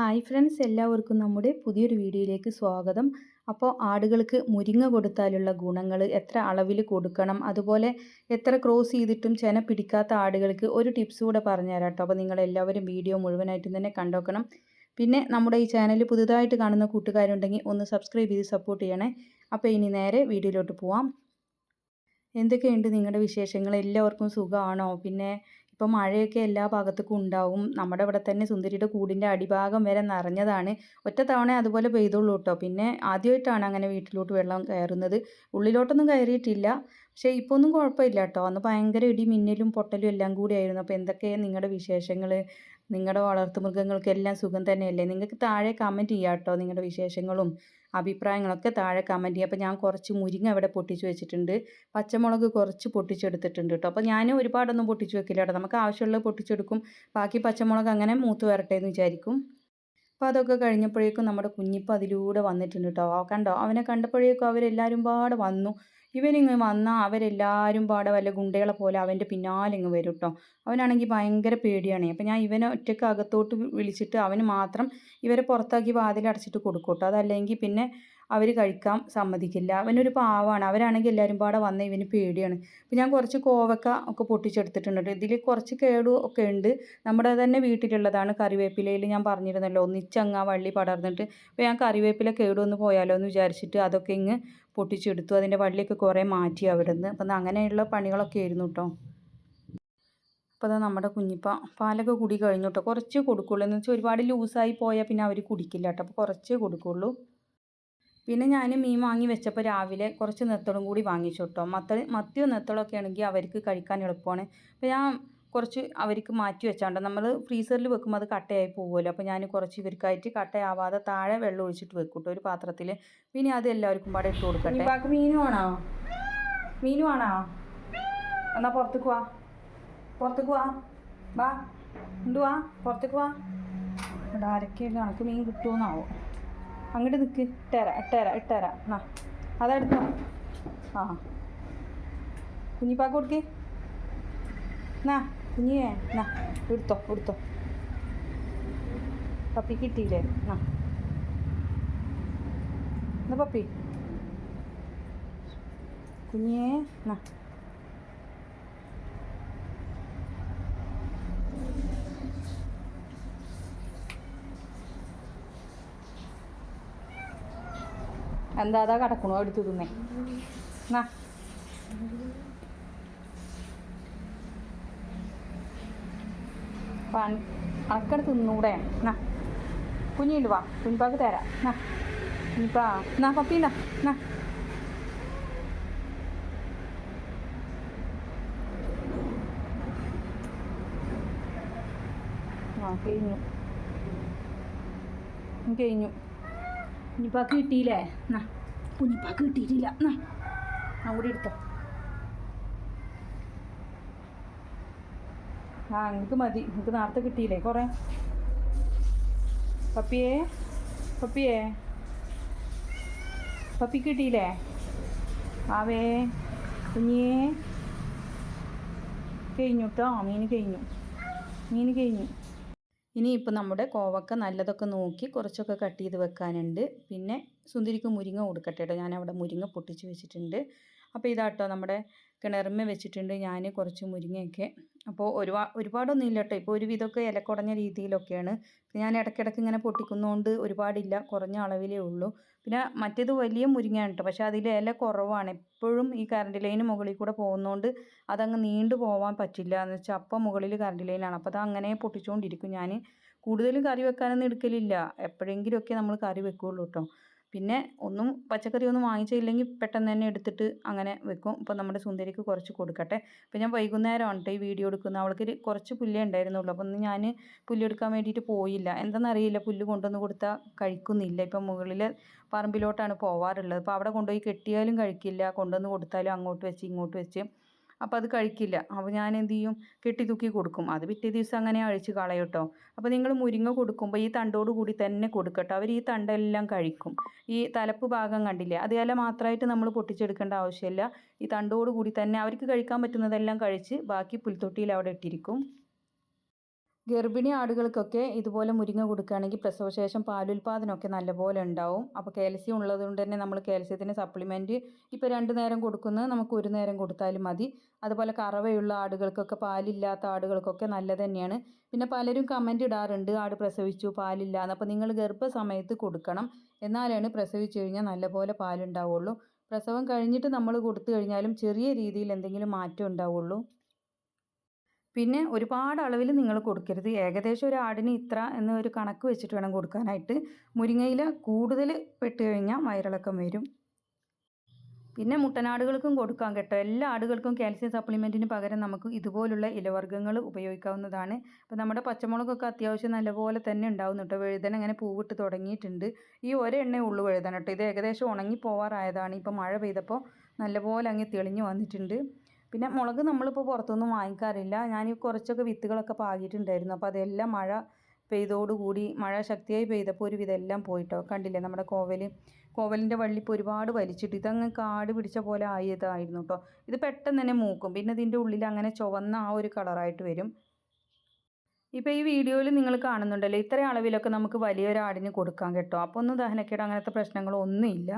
Hi friends എല്ലാവർക്കും നമ്മുടെ പുതിയൊരു വീഡിയോയിലേക്ക് സ്വാഗതം. അപ്പോൾ ആടുകൾക്ക് മുരിങ്ങ കൊടുത്താലുള്ള ഗുണങ്ങൾ എത്ര അളവിൽ കൊടുക്കണം? അതുപോലെ എത്ര ക്രോസ് ചെയ്തിട്ടും ചെന പിടിക്കാത്ത ആടുകൾക്ക് ഒരു ടിപ്സ് കൂടെ പറഞ്ഞുതരാം കേട്ടോ. അപ്പോൾ നിങ്ങളെല്ലാവരും വീഡിയോ മുഴുവനായിട്ടും തന്നെ കണ്ടോക്കണം. പിന്നെ നമ്മുടെ ഈ ചാനൽ പുതുതായിട്ട് കാണുന്ന കൂട്ടുകാരുണ്ടെങ്കിൽ ഒന്ന് സബ്സ്ക്രൈബ് ചെയ്ത് സപ്പോർട്ട് ചെയ്യണേ. അപ്പോൾ ഇനി നേരെ വീഡിയോയിലോട്ട് പോവാം. എന്തൊക്കെയുണ്ട് നിങ്ങളുടെ വിശേഷങ്ങൾ? എല്ലാവർക്കും സുഖമാണോ? പിന്നെ ഇപ്പം മഴയൊക്കെ എല്ലാ ഭാഗത്തേക്കും ഉണ്ടാവും. നമ്മുടെ ഇവിടെ തന്നെ സുന്ദരിയുടെ കൂടിന്റെ അടിഭാഗം വരെ നിറഞ്ഞതാണ്. ഒറ്റ തവണ അതുപോലെ പെയ്തുള്ളൂ കേട്ടോ. പിന്നെ ആദ്യമായിട്ടാണ് അങ്ങനെ വീട്ടിലോട്ട് വെള്ളം കയറുന്നത്. ഉള്ളിലോട്ടൊന്നും കയറിയിട്ടില്ല. പക്ഷേ ഇപ്പോൾ ഒന്നും കുഴപ്പമില്ല കേട്ടോ. അന്ന് ഭയങ്കര ഇടി മിന്നലും പൊട്ടലും എല്ലാം കൂടി ആയിരുന്നു. അപ്പോൾ എന്തൊക്കെയാണ് നിങ്ങളുടെ വിശേഷങ്ങൾ നിങ്ങളുടെ വളർത്തുമൃഗങ്ങൾക്കെല്ലാം സുഖം തന്നെയല്ലേ? നിങ്ങൾക്ക് താഴെ കമന്റ് ചെയ്യാം കേട്ടോ നിങ്ങളുടെ വിശേഷങ്ങളും അഭിപ്രായങ്ങളൊക്കെ താഴെ കമന്റ് ചെയ്യുക അപ്പോൾ ഞാൻ കുറച്ച് മുരിങ്ങ അവിടെ പൊട്ടിച്ച് വെച്ചിട്ടുണ്ട്. പച്ചമുളക് കുറച്ച് പൊട്ടിച്ചെടുത്തിട്ടുണ്ട് കേട്ടോ അപ്പോൾ ഞാൻ ഒരുപാടൊന്നും പൊട്ടിച്ച് വെക്കില്ല കേട്ടോ നമുക്ക് ആവശ്യമുള്ളത് പൊട്ടിച്ചെടുക്കും. ബാക്കി പച്ചമുളക് അങ്ങനെ മൂത്ത് വരട്ടെ എന്ന് വിചാരിക്കും. അപ്പോൾ അതൊക്കെ കഴിഞ്ഞപ്പോഴേക്കും നമ്മുടെ കുഞ്ഞിപ്പം അതിലൂടെ വന്നിട്ടുണ്ട് കേട്ടോ കണ്ടോ? അവനെ കണ്ടപ്പോഴേക്കും അവരെല്ലാവരും പാടെ വന്നു. ഇവനിങ്ങ് വന്നാൽ അവരെല്ലാവരും പാടെ വല്ല ഗുണ്ടകളെ പോലെ അവന്റെ പിന്നാലെ ഇങ്ങ് വരും കേട്ടോ അവനാണെങ്കിൽ ഭയങ്കര പേടിയാണ്. അപ്പം ഞാൻ ഇവനെ ഒറ്റയ്ക്ക് അകത്തോട്ട് വിളിച്ചിട്ട് അവന് മാത്രം ഇവരെ പുറത്താക്കി വാതിലടച്ചിട്ട് കൊടുക്കും കേട്ടോ അതല്ലെങ്കിൽ പിന്നെ അവർ കഴിക്കാൻ സമ്മതിക്കില്ല. അവനൊരു പാവമാണ് അവരാണെങ്കിൽ എല്ലാവരും പാടെ വന്ന ഇവന് പേടിയാണ്. അപ്പോൾ ഞാൻ കുറച്ച് കോവക്ക ഒക്കെ പൊട്ടിച്ചെടുത്തിട്ടുണ്ട് ഇതിൽ കുറച്ച് കേടു ഒക്കെ ഉണ്ട്. നമ്മുടെ തന്നെ വീട്ടിലുള്ളതാണ് കറിവേപ്പിലയിൽ ഞാൻ പറഞ്ഞിരുന്നല്ലോ. ഒന്നിച്ചങ്ങ വള്ളി പടർന്നിട്ട്. അപ്പോൾ ഞാൻ കറിവേപ്പില കേടു ഒന്ന് പോയാലോ എന്ന് വിചാരിച്ചിട്ട് അതൊക്കെ ഇങ്ങ് പൊട്ടിച്ചെടുത്തു. അതിന്റെ വള്ളിയൊക്കെ കുറേ മാറ്റി അവിടെ നിന്ന് അപ്പം അങ്ങനെയുള്ള പണികളൊക്കെ ആയിരുന്നു കേട്ടോ. അപ്പോൾ അതാ നമ്മുടെ കുഞ്ഞിപ്പ പാലൊക്കെ കുടി കഴിഞ്ഞു കേട്ടോ. കുറച്ച് കൊടുക്കുള്ളൂ. എന്ന് വെച്ചാൽ ഒരുപാട് ലൂസായി പോയാൽ പിന്നെ അവർ കുടിക്കില്ല കേട്ടോ. അപ്പോൾ കുറച്ചേ കൊടുക്കുള്ളൂ. പിന്നെ ഞാൻ മീൻ വാങ്ങി വെച്ചപ്പോൾ രാവിലെ കുറച്ച് നെത്തളും കൂടി വാങ്ങിച്ചു കേട്ടോ മത്ത മത്തിയോ നെത്തളൊക്കെ ആണെങ്കിൽ അവർക്ക് കഴിക്കാൻ എളുപ്പമാണ്. അപ്പോൾ ഞാൻ കുറച്ച് അവർക്ക് മാറ്റി വെച്ചാണ്ട് നമ്മൾ ഫ്രീസറിൽ വെക്കുമ്പോൾ അത് കട്ടയായി പോകുമല്ലോ അപ്പോൾ ഞാൻ കുറച്ച് ഇവർക്കായിട്ട് കട്ടയാവാതെ താഴെ വെള്ളം ഒഴിച്ചിട്ട് വെക്കും കേട്ടോ ഒരു പാത്രത്തിൽ പിന്നെ അത് എല്ലാവർക്കും പാടെ ഇട്ട് കൊടുക്കട്ടെ. ബാക്കി മീനും ആണോ? മീനും ആണോ? എന്നാൽ പുറത്തേക്ക് വാ. പുറത്തേക്ക് വാ. വാ. എന്തുവാ? പുറത്തേക്ക് വാ. ഇവിടെ ആരൊക്കെയാണ് കണക്ക് മീൻ കിട്ടുമെന്നാവോ അങ്ങോട്ട് നിൽക്ക് ഇട്ടേരാ ഇട്ടേരാ ഇട്ടേരാ. എന്നാ അതെടുത്തോ ആ. കുഞ്ഞിപ്പാക്ക് കൊടുക്ക്. എന്നാ കുഞ്ഞിയേ എന്നാ എടുത്തോ എടുത്തോ. പപ്പി കിട്ടിയില്ലേ? എന്നാ എന്നാ പപ്പി? കുഞ്ഞേ എന്നാ എന്താ അതാ കിടക്കണോ എടുത്തു തിന്നേ? എന്നാ തിന്നൂടെ? എന്നാ കുഞ്ഞിണ്ട് വാ. കുഞ്ഞിപ്പാക്ക് തരാം. എന്നാ കുഞ്ഞിപ്പാ. എന്നാ പപ്പീന്നാ എന്നാ ആ കഴിഞ്ഞു. കഴിഞ്ഞു. കുഞ്ഞിപ്പാക്ക് കിട്ടിയില്ലേ? എന്നാ കുഞ്ഞിപ്പാക്ക് കിട്ടിയിട്ടില്ല. എന്നാ കൂടി എടുത്തോ. ആ നിങ്ങൾക്ക് മതി. നിങ്ങൾക്ക് നേരത്തെ കിട്ടിയില്ലേ? കുറേ. പപ്പിയേ പപ്പിയേ. പപ്പി കിട്ടിയില്ലേ? ആവേ കുഞ്ഞിയേ. കഴിഞ്ഞു കേട്ടോ മീൻ കഴിഞ്ഞു. മീൻ കഴിഞ്ഞു. ഇനിയിപ്പോൾ നമ്മുടെ കോവക്ക നല്ലതൊക്കെ നോക്കി കുറച്ചൊക്കെ കട്ട് ചെയ്ത് വെക്കാനുണ്ട്. പിന്നെ സുന്ദരിക്ക് മുരിങ്ങ കൊടുക്കട്ടെ കേട്ടോ ഞാനവിടെ മുരിങ്ങ പൊട്ടിച്ച് വെച്ചിട്ടുണ്ട്. അപ്പോൾ ഇതാട്ടോ നമ്മുടെ കിണറുമ്മ വെച്ചിട്ടുണ്ട് ഞാൻ കുറച്ച് മുരിങ്ങയൊക്കെ. അപ്പോൾ ഒരുപാ ഒരുപാടൊന്നും ഇല്ല കേട്ടോ ഇപ്പോൾ ഒരുവിധമൊക്കെ ഇലക്കുടഞ്ഞ രീതിയിലൊക്കെയാണ്. ഞാൻ ഇടയ്ക്കിടയ്ക്ക് ഇങ്ങനെ പൊട്ടിക്കുന്നതുകൊണ്ട് ഒരുപാടില്ല. കുറഞ്ഞ അളവിലേ ഉള്ളൂ. പിന്നെ മറ്റേത് വലിയ മുരിങ്ങയാണ് കേട്ടോ പക്ഷേ അതിൽ ഇല കുറവാണ്. എപ്പോഴും ഈ കറണ്ട് ലൈന് മുകളിൽ കൂടെ പോകുന്നതുകൊണ്ട് അതങ്ങ് നീണ്ടു പോകാൻ പറ്റില്ല എന്ന് വെച്ചാൽ അപ്പം മുകളിൽ കറണ്ട് ലൈനാണ് അപ്പോൾ അത് അങ്ങനെ പൊട്ടിച്ചുകൊണ്ടിരിക്കും ഞാൻ കൂടുതലും കറി വെക്കാനൊന്നും എടുക്കലില്ല. എപ്പോഴെങ്കിലുമൊക്കെ നമ്മൾ കറി വെക്കുകയുള്ളൂ കേട്ടോ പിന്നെ ഒന്നും പച്ചക്കറി ഒന്നും വാങ്ങിച്ചില്ലെങ്കിൽ പെട്ടെന്ന് തന്നെ എടുത്തിട്ട് അങ്ങനെ വെക്കും. ഇപ്പോൾ നമ്മുടെ സുന്ദരിക്ക് കുറച്ച് കൊടുക്കട്ടെ. അപ്പോൾ ഞാൻ വൈകുന്നേരമാണ് കേട്ടോ ഈ വീഡിയോ എടുക്കുന്നത്. അവൾക്ക് കുറച്ച് പുല്ലേ ഉണ്ടായിരുന്നുള്ളൂ. അപ്പോൾ ഒന്ന് ഞാൻ പുല്ലെടുക്കാൻ വേണ്ടിയിട്ട് പോയില്ല. എന്താണെന്നറിയില്ല പുല്ല് കൊണ്ടുവന്ന് കൊടുത്താൽ കഴിക്കുന്നില്ല. ഇപ്പം മുകളിൽ പറമ്പിലോട്ടാണ് പോവാറുള്ളത്. അപ്പോൾ അവിടെ കൊണ്ടുപോയി കെട്ടിയാലും കഴിക്കില്ല. കൊണ്ടുവന്ന് കൊടുത്താലും അങ്ങോട്ട് വെച്ച് ഇങ്ങോട്ട് വെച്ച്. അപ്പോൾ അത് കഴിക്കില്ല. അപ്പോൾ ഞാൻ എന്ത് ചെയ്യും? കെട്ടി തൂക്കി കൊടുക്കും. അത് പിറ്റേ ദിവസം അങ്ങനെ അഴിച്ച് കളയും കേട്ടോ അപ്പോൾ നിങ്ങൾ മുരിങ്ങ കൊടുക്കുമ്പോൾ ഈ തണ്ടോട് കൂടി തന്നെ കൊടുക്കട്ടോ. അവർ ഈ തണ്ടെല്ലാം കഴിക്കും. ഈ തലപ്പ് ഭാഗം കണ്ടില്ലേ? അതുപോലെ മാത്രമായിട്ട് നമ്മൾ പൊട്ടിച്ചെടുക്കേണ്ട ആവശ്യമില്ല ഈ തണ്ടോട് കൂടി തന്നെ അവർക്ക് കഴിക്കാൻ പറ്റുന്നതെല്ലാം കഴിച്ച് ബാക്കി പുൽത്തൊട്ടിയിൽ അവിടെ ഇട്ടിരിക്കും. ഗർഭിണി ആടുകൾക്കൊക്കെ ഇതുപോലെ മുരിങ്ങ കൊടുക്കുകയാണെങ്കിൽ പ്രസവശേഷം പാലുൽപാദനമൊക്കെ നല്ലപോലെ ഉണ്ടാവും. അപ്പോൾ കാൽസ്യം ഉള്ളതുകൊണ്ട് തന്നെ നമ്മൾ കാൽസ്യത്തിന് സപ്ലിമെന്റ് ഇപ്പോൾ രണ്ട് നേരം കൊടുക്കുന്നത് നമുക്ക് ഒരു നേരം കൊടുത്താലും മതി. അതുപോലെ കറവയുള്ള ആടുകൾക്കൊക്കെ പാലില്ലാത്ത ആടുകൾക്കൊക്കെ നല്ലത് തന്നെയാണ്. പിന്നെ പലരും കമന്റ് ഇടാറുണ്ട് ആട് പ്രസവിച്ചു പാലില്ല എന്ന് അപ്പോൾ നിങ്ങൾ ഗർഭസമയത്ത് കൊടുക്കണം. എന്നാലാണ് പ്രസവിച്ചു കഴിഞ്ഞാൽ നല്ലപോലെ പാലുണ്ടാവുള്ളൂ. പ്രസവം കഴിഞ്ഞിട്ട് നമ്മൾ കൊടുത്തു കഴിഞ്ഞാലും ചെറിയ രീതിയിൽ എന്തെങ്കിലും മാറ്റം ഉണ്ടാവുള്ളൂ. പിന്നെ ഒരുപാട് അളവിൽ നിങ്ങൾ കൊടുക്കരുത്. ഏകദേശം ഒരു ആടിന് ഇത്ര എന്നൊരു കണക്ക് വെച്ചിട്ട് വേണം കൊടുക്കാനായിട്ട്. മുരിങ്ങയില കൂടുതൽ പെട്ട് കഴിഞ്ഞാൽ വയറിളക്കം വരും. പിന്നെ മുട്ടനാടുകൾക്കും കൊടുക്കാം കേട്ടോ. എല്ലാ ആടുകൾക്കും കാൽസ്യം സപ്ലിമെന്റിന് പകരം നമുക്ക് ഇതുപോലുള്ള ഇലവർഗങ്ങൾ ഉപയോഗിക്കാവുന്നതാണ്. അപ്പോൾ നമ്മുടെ പച്ചമുളകൊക്കെ അത്യാവശ്യം നല്ലപോലെ തന്നെ ഉണ്ടാവും കേട്ടോ. വഴുതന അങ്ങനെ പൂവിട്ട് തുടങ്ങിയിട്ടുണ്ട്. ഈ ഒരെണ്ണേ ഉള്ളു വഴുതന കേട്ടോ. ഇത് ഏകദേശം ഉണങ്ങി പോവാറായതാണ് ഇപ്പോൾ മഴ പെയ്തപ്പോൾ നല്ലപോലെ അങ്ങ് തെളിഞ്ഞു വന്നിട്ടുണ്ട്. പിന്നെ മുളക് നമ്മളിപ്പോൾ പുറത്തുനിന്ന് വാങ്ങിക്കാറില്ല. ഞാൻ കുറച്ചൊക്കെ വിത്തുകളൊക്കെ പാകിയിട്ടുണ്ടായിരുന്നു. അപ്പോൾ അതെല്ലാം മഴ പെയ്തോടുകൂടി മഴ ശക്തിയായി പെയ്തപ്പോൾ ഒരു വിധമെല്ലാം പോയിട്ടോ? കണ്ടില്ലേ? നമ്മുടെ കോവൽ കോവലിന്റെ വള്ളി ഇപ്പോൾ ഒരുപാട് വലിച്ചിട്ട് ഇതങ്ങ് കാട് പിടിച്ച പോലെ ആയതായിരുന്നു കേട്ടോ. ഇത് പെട്ടെന്ന് തന്നെ മൂക്കും. പിന്നെ ഇതിന്റെ ഉള്ളിൽ അങ്ങനെ ചുവന്ന ആ ഒരു കളറായിട്ട് വരും. ഇപ്പോൾ ഈ വീഡിയോയിൽ നിങ്ങൾ കാണുന്നുണ്ടല്ലോ ഇത്രയും അളവിലൊക്കെ നമുക്ക് വലിയൊരാടിന് കൊടുക്കാം കേട്ടോ. അപ്പോൾ ഒന്നും ദഹനക്കേട് അങ്ങനത്തെ പ്രശ്നങ്ങളൊന്നുമില്ല.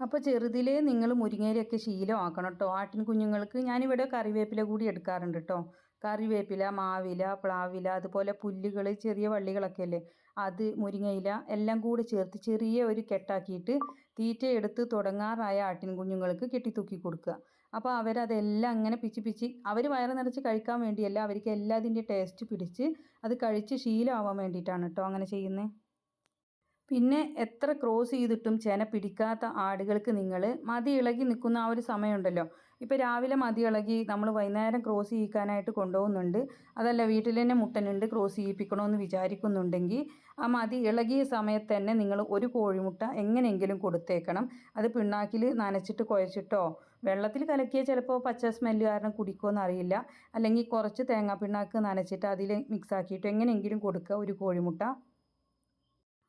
അപ്പോൾ ചെറുതിലേ നിങ്ങൾ മുരിങ്ങയിലൊക്കെ ശീലമാക്കണം കേട്ടോ ആട്ടിൻ കുഞ്ഞുങ്ങൾക്ക് ഞാനിവിടെ കറിവേപ്പില കൂടി എടുക്കാറുണ്ട് കേട്ടോ കറിവേപ്പില മാവില പ്ലാവില അതുപോലെ പുല്ലുകൾ ചെറിയ വള്ളികളൊക്കെ അല്ലേ അത് മുരിങ്ങയില എല്ലാം കൂടി ചേർത്ത് ചെറിയ ഒരു കെട്ടാക്കിയിട്ട് തീറ്റ എടുത്ത് തുടങ്ങാറായ ആട്ടിൻ കുഞ്ഞുങ്ങൾക്ക് കെട്ടിത്തൂക്കി കൊടുക്കുക. അപ്പോൾ അവരതെല്ലാം അങ്ങനെ പിച്ച് പിച്ച് അവർ വയറ് നിറച്ച് കഴിക്കാൻ വേണ്ടിയല്ല അവർക്ക് എല്ലാതിന്റെ ടേസ്റ്റ് പിടിച്ച് അത് കഴിച്ച് ശീലമാവാൻ വേണ്ടിയിട്ടാണ് കേട്ടോ അങ്ങനെ ചെയ്യുന്നത്. പിന്നെ എത്ര ക്രോസ് ചെയ്തിട്ടും ചേന പിടിക്കാത്ത ആടുകൾക്ക് നിങ്ങൾ മതി ഇളകി നിൽക്കുന്ന ആ ഒരു സമയമുണ്ടല്ലോ. ഇപ്പോൾ രാവിലെ മതി ഇളകി നമ്മൾ വൈകുന്നേരം ക്രോസ് ചെയ്യിക്കാനായിട്ട് കൊണ്ടുപോകുന്നുണ്ട്. അതല്ല വീട്ടിൽ തന്നെ മുട്ടനുണ്ട് ക്രോസ് ചെയ്യിപ്പിക്കണമെന്ന് വിചാരിക്കുന്നുണ്ടെങ്കിൽ ആ മതി ഇളകിയ സമയത്ത് തന്നെ നിങ്ങൾ ഒരു കോഴിമുട്ട എങ്ങനെയെങ്കിലും കൊടുത്തേക്കണം. അത് പിണ്ണാക്കിൽ നനച്ചിട്ട് കുഴച്ചിട്ടോ? വെള്ളത്തിൽ കലക്കിയ ചിലപ്പോൾ പച്ച സ്മെല്ല് കാരണം കുടിക്കുമെന്ന് അറിയില്ല. അല്ലെങ്കിൽ കുറച്ച് തേങ്ങാ പിണ്ണാക്ക് നനച്ചിട്ട് അതിൽ മിക്സ് ആക്കിയിട്ട് എങ്ങനെയെങ്കിലും കൊടുക്കുക ഒരു കോഴിമുട്ട.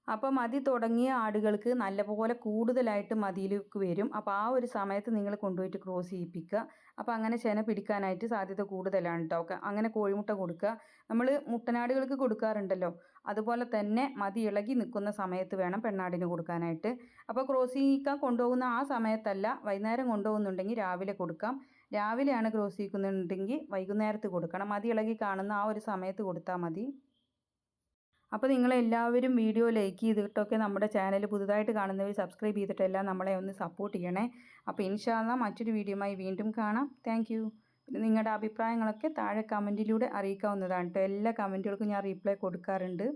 അപ്പോൾ മതി തുടങ്ങിയ ആടുകൾക്ക് നല്ലപോലെ കൂടുതലായിട്ട് മതിയിലേക്ക് വരും. അപ്പോൾ ആ ഒരു സമയത്ത് നിങ്ങൾ കൊണ്ടുപോയിട്ട് ക്രോസ് ചെയ്യിപ്പിക്കുക. അപ്പോൾ അങ്ങനെ ചെന പിടിക്കാനായിട്ട് സാധ്യത കൂടുതലാണ് കേട്ടോ അങ്ങനെ കോഴിമുട്ട കൊടുക്കുക. നമ്മൾ മുട്ടനാടുകൾക്ക് കൊടുക്കാറുണ്ടല്ലോ. അതുപോലെ തന്നെ മതി ഇളകി നിൽക്കുന്ന സമയത്ത് വേണം പെണ്ണാടിന് കൊടുക്കാനായിട്ട്. അപ്പോൾ ക്രോസ് ചെയ്യിക്കാൻ കൊണ്ടുപോകുന്ന ആ സമയത്തല്ല വൈകുന്നേരം കൊണ്ടുപോകുന്നുണ്ടെങ്കിൽ രാവിലെ കൊടുക്കാം. രാവിലെയാണ് ക്രോസ് ചെയ്യിക്കുന്നുണ്ടെങ്കിൽ വൈകുന്നേരത്ത് കൊടുക്കണം. മതി ഇളകി കാണുന്ന ആ ഒരു സമയത്ത് കൊടുത്താൽ മതി. അപ്പോൾ നിങ്ങളെല്ലാവരും വീഡിയോ ലൈക്ക് ചെയ്തിട്ടൊക്കെ നമ്മുടെ ചാനൽ പുതുതായിട്ട് കാണുന്നവർ സബ്സ്ക്രൈബ് ചെയ്തിട്ടെല്ലാം നമ്മളെ ഒന്ന് സപ്പോർട്ട് ചെയ്യണേ. അപ്പോൾ ഇൻഷാല്ല മറ്റൊരു വീഡിയോയുമായി വീണ്ടും കാണാം. താങ്ക് യു നിങ്ങളുടെ അഭിപ്രായങ്ങളൊക്കെ താഴെ കമന്റിലൂടെ അറിയിക്കാവുന്നതാണ് കേട്ടോ എല്ലാ കമന്റുകൾക്കും ഞാൻ റീപ്ലൈ കൊടുക്കാറുണ്ട്.